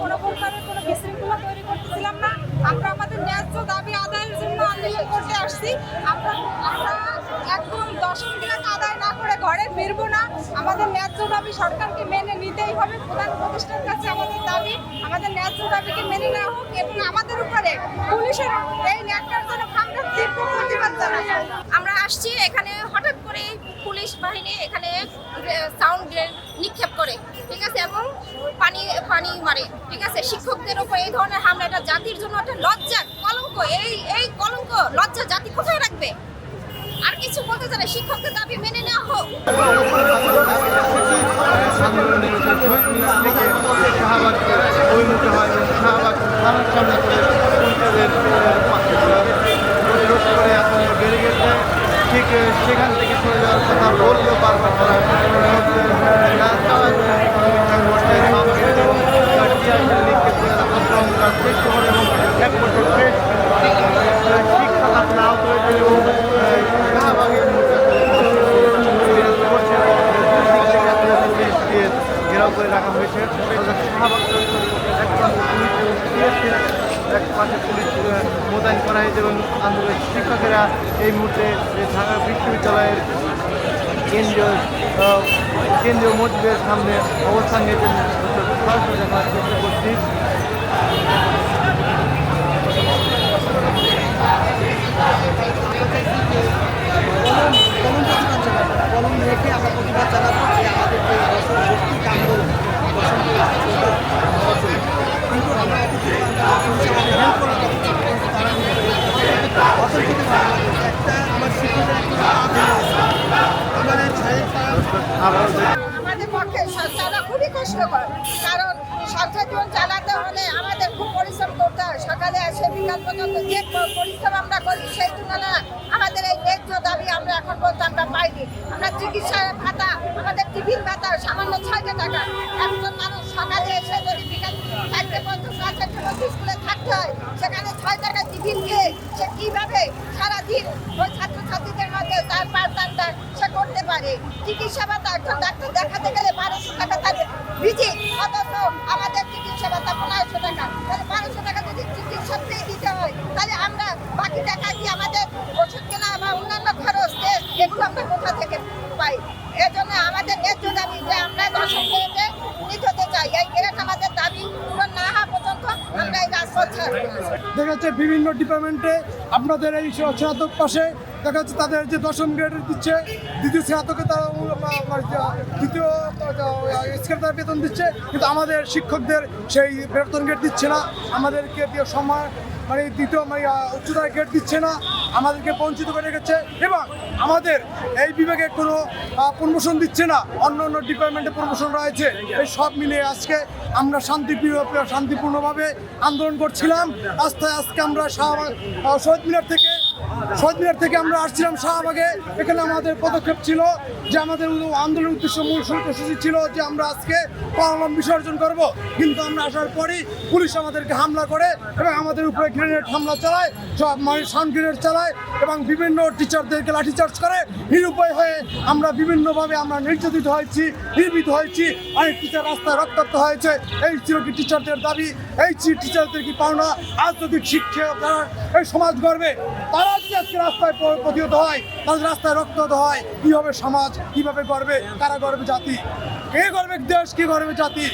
কোনো তৈরি করতেছিলাম না। আমরা আমাদের ন্যায্য দাবি আদায়ের জন্য করতে আসছি। আমরা আমরা আদায় না করে ঘরে না। আমাদের ন্যায্য দাবি সরকারকে মেনে নিতেই হবে। প্রধান কাছে আমাদের দাবি, আমাদের ন্যায্য মেনে আমাদের পুলিশের এই আমরা আসছি এখানে হঠাৎ করে পুলিশ বাহিনী এখানে সাউন্ড নিক্ষেপ করে। ঠিক আছে? এবং পানি পানি মারে, ঠিক আছে? শিক্ষকদের উপর এই ধরনের হামলা এটা জাতির জন্য একটা লজ্জা কলঙ্ক। এই এই কলঙ্ক, লজ্জা জাতি কোথায় রাখবে? আর কিছু বলতে চাই শিক্ষকদের দাবি মেনে নেওয়া হোক। সেখান থেকে সরে যাওয়ার কথা বললেও বারবার পুলিশ এক পাশে পুলিশ মোতায়েন করা হয়েছে এবং আন্দোলনের শিক্ষকেরা এই মুহূর্তে ঢাকা বিশ্ববিদ্যালয়ের কেন্দ্রীয় কেন্দ্রীয় মসজিদের সামনে অবস্থান নিয়েছেন সরাসরি দেখার চেষ্টা করছি কলম রেখে আমরা প্রতিবাদ জানাব যে আমাদের যে দর্শক ভর্তি আন্দোলন দর্শক কিন্তু আমরা অথচ আমাদের হেল্প করার কথা ছিল, কিন্তু তারা অথচ একটা আমার শিক্ষকের একটা আমাদের ছায়ের আবার আমাদের পক্ষে চালা খুবই কষ্টকর, কারণ জীবন চালাতে হলে আমাদের খুব পরিশ্রম করতে হয়। সকালে এসে বিকাল পর্যন্ত যে পরিশ্রম আমরা করি, সেই তুলনায় আমাদের এই ন্যায্য দাবি আমরা এখন পর্যন্ত আমরা পাইনি। আমরা চিকিৎসা ভাতা, আমাদের টিফিন ভাতা সামান্য ছয়টা টাকা। একজন মানুষ সকালে এসে যদি বিকাল চারটে পর্যন্ত চারটে পর্যন্ত স্কুলে থাকতে হয়, সেখানে ছয় টাকা টিফিন খেয়ে সে কীভাবে সারাদিন ওই ছাত্রছাত্রীদের মধ্যে তার পাঠদানটা করতে পারে। চিকিৎসা ভাতা ডাক্তার দেখাতে গেলে বারোশো টাকা তার ভিজিট অথচ আমাদের চিকিৎসা ভাতা পনেরোশো টাকা। তাহলে বারোশো টাকা যদি চিকিৎসাতেই দিতে হয়, তাহলে আমরা বাকি টাকা কি আমাদের ওষুধ কেনা বা অন্যান্য খরচ টেস্ট এগুলো আমরা কোথা থেকে পাই? এজন্য আমাদের ন্যায্য দাবি যে আমরা দর্শক হতে চাই। এই গ্রেড আমাদের দাবি পূরণ না হওয়া পর্যন্ত আমরা এই রাজপথ ছাড়বো দেখা বিভিন্ন ডিপার্টমেন্টে আপনাদের এই স্নাতক পাশে দেখা যাচ্ছে তাদের যে দশম গ্রেড দিচ্ছে, দ্বিতীয় স্নাতকে তারা দ্বিতীয় তারা বেতন দিচ্ছে, কিন্তু আমাদের শিক্ষকদের সেই বেতন গ্রেড দিচ্ছে না, আমাদেরকে সময় মানে দ্বিতীয় মানে উচ্চতার গ্রেড দিচ্ছে না, আমাদেরকে বঞ্চিত করে রেখেছে, এবং আমাদের এই বিভাগে কোনো প্রমোশন দিচ্ছে না, অন্য অন্য ডিপার্টমেন্টে প্রমোশন রয়েছে, এই সব মিলিয়ে আজকে আমরা শান্তিপ্রিয়, শান্তিপূর্ণভাবে আন্দোলন করছিলাম, রাস্তায় আজকে আমরা শহীদ মিনার থেকে শহীদ থেকে আমরা আসছিলাম শাহবাগে এখানে আমাদের পদক্ষেপ ছিল যে আমাদের আন্দোলনের উদ্দেশ্য, মূল কর্মসূচি ছিল যে আমরা আজকে পালন বিসর্জন করব। কিন্তু আমরা আসার পরই পুলিশ আমাদেরকে হামলা করে এবং আমাদের উপরে গ্রেনেড হামলা চালায়, সব মানে সাউন্ড গ্রেনেড চালায় এবং বিভিন্ন টিচারদেরকে লাঠিচার্জ করে। নিরুপায় হয়ে আমরা বিভিন্নভাবে আমরা নির্যাতিত হয়েছি নির্বিত হয়েছি, অনেক টিচার রাস্তায় রক্তাক্ত হয়েছে। এই ছিল কি টিচারদের দাবি, এই টিচারদের কি পাওনা। আজ যদি শিক্ষক এই সমাজ গড়বে তারা যদি আজকে রাস্তায় প্রতিহত হয় তাদের রাস্তায় রক্ত হয় কি হবে সমাজ কীভাবে গর্বে, কারা গর্বে জাতি? কে গর্বে দেশ, কে গর্বে জাতি?